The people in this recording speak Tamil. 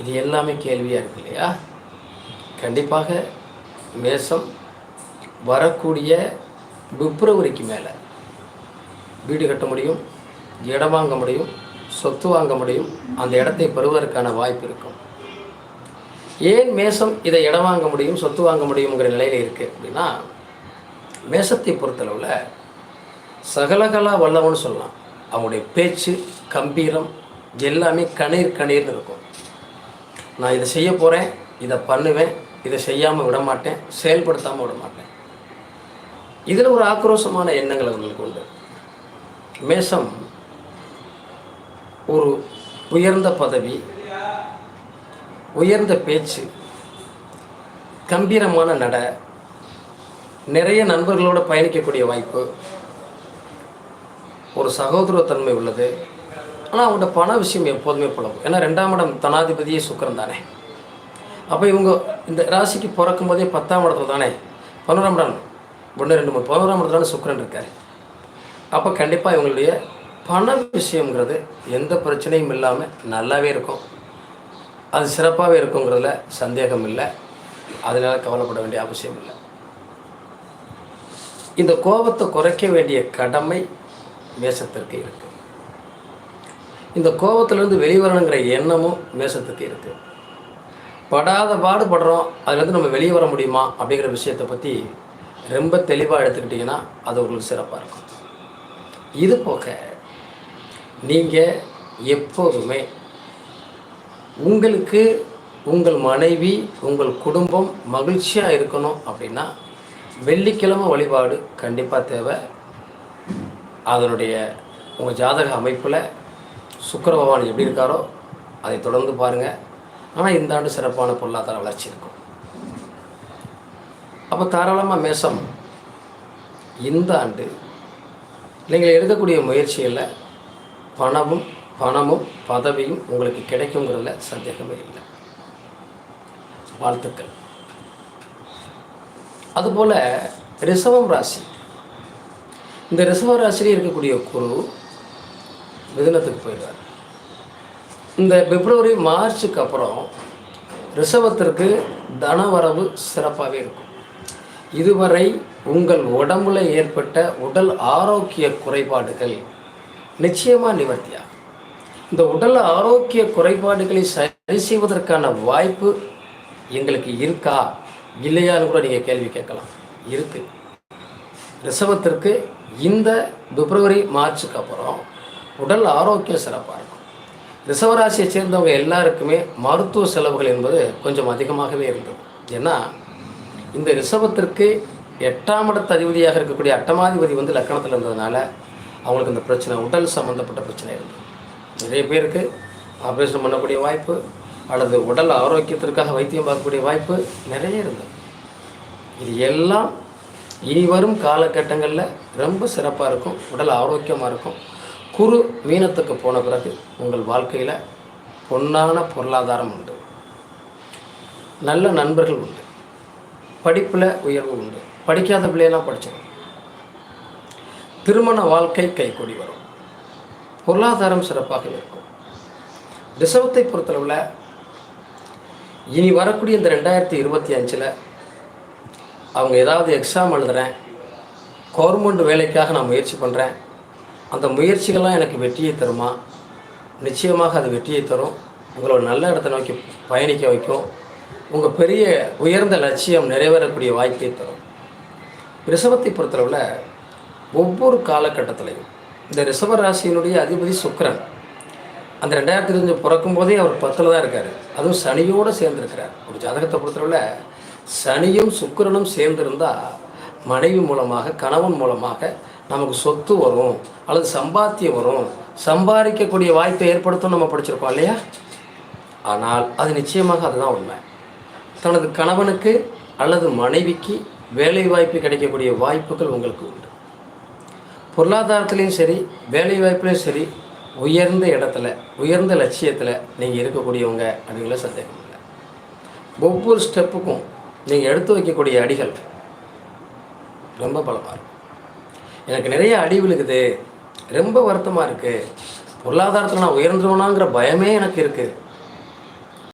இது எல்லாமே கேள்வியாக இருக்கு இல்லையா? கண்டிப்பாக மேசம் வரக்கூடிய பிப்ரவரிக்கு மேலே வீடு கட்ட முடியும் இடம் வாங்க முடியும் சொத்து வாங்க முடியும் அந்த இடத்தை பெறுவதற்கான வாய்ப்பு இருக்கும். ஏன் மேசம் இதை இடம் வாங்க முடியும் சொத்து வாங்க முடியுங்கிற நிலையில் இருக்குது அப்படின்னா மேசத்தை பொறுத்தளவில் சகலகலா வல்லவன்னு சொல்லலாம். அவங்களுடைய பேச்சு கம்பீரம் எல்லாமே கணீர் கணீர்னு இருக்கும். நான் இதை செய்ய போகிறேன் இதை பண்ணுவேன் இதை செய்யாமல் விட மாட்டேன் செயல்படுத்தாமல் விட மாட்டேன் இதில் ஒரு ஆக்ரோஷமான எண்ணங்கள் அவங்களுக்கு உண்டு. மேசம் ஒரு உயர்ந்த பதவி உயர்ந்த பேச்சு கம்பீரமான நட நிறைய நண்பர்களோடு பயணிக்கக்கூடிய வாய்ப்பு ஒரு சகோதரத்தன்மை உள்ளது ஆனால் அவங்கள்ட்ட பண விஷயம் எப்போதுமே புலவும் ஏன்னா ரெண்டாம் இடம் தனாதிபதியே சுக்கரன் தானே. அப்போ இவங்க இந்த ராசிக்கு பிறக்கும் போதே பத்தாம் இடத்துல தானே? பதினோராம் இடம். ஒன்று ரெண்டு மூணு. பதினோராம் இடத்துல தானே சுக்கரன் இருக்கார். அப்போ கண்டிப்பாக இவங்களுடைய பண விஷயங்கிறது எந்த பிரச்சனையும் இல்லாமல் நல்லாவே இருக்கும். அது சிறப்பாகவே இருக்குங்கிறதுல சந்தேகம் இல்லை. அதனால் கவலைப்பட வேண்டிய அவசியம் இல்லை. இந்த கோபத்தை குறைக்க வேண்டிய கடமை மேசத்திற்கு இருக்குது இந்த கோபத்திலேருந்து வெளிவரணுங்கிற எண்ணமும் மேசத்துக்கு இருக்குது படாத பாடுபடுறோம் அதுலேருந்து நம்ம வெளியே வர முடியுமா அப்படிங்கிற விஷயத்தை பற்றி ரொம்ப தெளிவாக எடுத்துக்கிட்டிங்கன்னா அது உங்களுக்கு சிறப்பாக இருக்கும். இது போக நீங்கள் எப்போதுமே உங்களுக்கு உங்கள் மனைவி உங்கள் குடும்பம் மகிழ்ச்சியாக இருக்கணும் அப்படின்னா வெள்ளிக்கிழமை வழிபாடு கண்டிப்பாக தேவை. அதனுடைய உங்கள் ஜாதக அமைப்பில் சுக்கர பகவான் எப்படி இருக்காரோ அதை தொடர்ந்து பாருங்கள் ஆனால் இந்த ஆண்டு சிறப்பான பொருளாதார வளர்ச்சி இருக்கும். அப்போ தாராளமாக மேசம். இந்த ஆண்டு நீங்கள் எடுக்கக்கூடிய முயற்சிகளில் பணமும் பணமும் பதவியும் உங்களுக்கு கிடைக்குங்கிறதுல சந்தேகமே இல்லை. வாழ்த்துக்கள். அதுபோல் ரிசவம் ராசி. இந்த ரிசவ ராசிலேயே இருக்கக்கூடிய குரு மிதுனத்துக்கு போயிடுவார் இந்த பிப்ரவரி மார்ச்சுக்கு அப்புறம் ரிஷபத்திற்கு தனவரவு சிறப்பாகவே இருக்கும். இதுவரை உங்கள் உடம்புல ஏற்பட்ட உடல் ஆரோக்கிய குறைபாடுகள் நிச்சயமாக நிவர்த்தியாகும் இந்த உடல் ஆரோக்கிய குறைபாடுகளை சரி செய்வதற்கான வாய்ப்பு எங்களுக்கு இருக்கா? இல்லையான்னு கூட நீங்கள் கேள்வி கேட்கலாம். இருக்கு. ரிசவத்திற்கு இந்த பிப்ரவரி மார்ச்சுக்கு அப்புறம் உடல் ஆரோக்கியம் சிறப்பாக இருக்கும். ரிசவராசியை சேர்ந்தவங்க எல்லாருக்குமே மருத்துவ செலவுகள் என்பது கொஞ்சம் அதிகமாகவே இருந்தது. ஏன்னா இந்த ரிசவத்திற்கு எட்டாம் இடத்து அதிபதியாக இருக்கக்கூடிய அட்டமாதிபதி வந்து லக்கணத்தில் இருந்ததுனால அவங்களுக்கு இந்த பிரச்சனை உடல் சம்மந்தப்பட்ட பிரச்சனை இருந்தது. நிறைய பேருக்கு ஆப்ரேஷன் பண்ணக்கூடிய வாய்ப்பு அல்லது உடல் ஆரோக்கியத்திற்காக வைத்தியம் பார்க்கக்கூடிய வாய்ப்பு நிறைய இருந்தது. இது எல்லாம் இனி வரும் காலகட்டங்களில் ரொம்ப சிறப்பாக இருக்கும் உடல் ஆரோக்கியமாக இருக்கும். குரு மீனத்துக்கு போன பிறகு உங்கள் வாழ்க்கையில் பொன்னான பொருளாதாரம் உண்டு. நல்ல நண்பர்கள் உண்டு. படிப்பில் உயர்வு உண்டு. படிக்காத பிள்ளையெல்லாம் படிச்சிடும் திருமண வாழ்க்கை கைகூடி வரும். பொருளாதாரம் சிறப்பாக இருக்கும். ரிசவத்தை பொறுத்தளவில் இனி வரக்கூடிய இந்த ரெண்டாயிரத்தி இருபத்தி அஞ்சில் அவங்க ஏதாவது எக்ஸாம் எழுதுகிறேன் கவர்மெண்ட் வேலைக்காக நான் முயற்சி பண்ணுறேன் அந்த முயற்சிகள்லாம் எனக்கு வெற்றியை தருமா? நிச்சயமாக அது வெற்றியை தரும். உங்களை ஒரு நல்ல இடத்தை நோக்கி பயணிக்க வைக்கும். உங்கள் பெரிய உயர்ந்த லட்சியம் நிறைவேறக்கூடிய வாய்ப்பை தரும். ரிஷபத்தை பொறுத்தளவில் ஒவ்வொரு காலகட்டத்திலையும் இந்த ரிஷப ராசியினுடைய அதிபதி சுக்கரன் அந்த ரெண்டாயிரத்தி இருபஞ்சு பிறக்கும் போதே அவர் பத்தில் தான் இருக்கார். அதுவும் சனியோடு சேர்ந்துருக்கிறார். ஒரு ஜாதகத்தை பொறுத்தளவில் சனியும் சுக்கரனும் சேர்ந்திருந்தால் மனைவி மூலமாக கணவன் மூலமாக நமக்கு சொத்து வரும் அல்லது சம்பாத்தியம் வரும். சம்பாதிக்கக்கூடிய வாய்ப்பை ஏற்படுத்தும் நம்ம படிச்சிருக்கோம் இல்லையா? ஆனால் அது நிச்சயமாக அதுதான் உண்மை. தனது கணவனுக்கு அல்லது மனைவிக்கு வேலை வாய்ப்பு கிடைக்கக்கூடிய வாய்ப்புகள் உங்களுக்கு உண்டு. பொருளாதாரத்துலேயும் சரி வேலை வாய்ப்புலேயும் சரி உயர்ந்த இடத்துல உயர்ந்த லட்சியத்தில் நீங்கள் இருக்கக்கூடியவங்க அப்படிங்கிற சந்தேகம் இல்லை. ஒவ்வொரு ஸ்டெப்புக்கும் நீங்கள் எடுத்து வைக்கக்கூடிய அடிகள் ரொம்ப பலமாக இருக்கும் எனக்கு நிறைய அடி விழுகுது. ரொம்ப வருத்தமாக இருக்குது பொருளாதாரத்தில் நான் உயர்ந்துருவனாங்கிற பயமே எனக்கு இருக்குது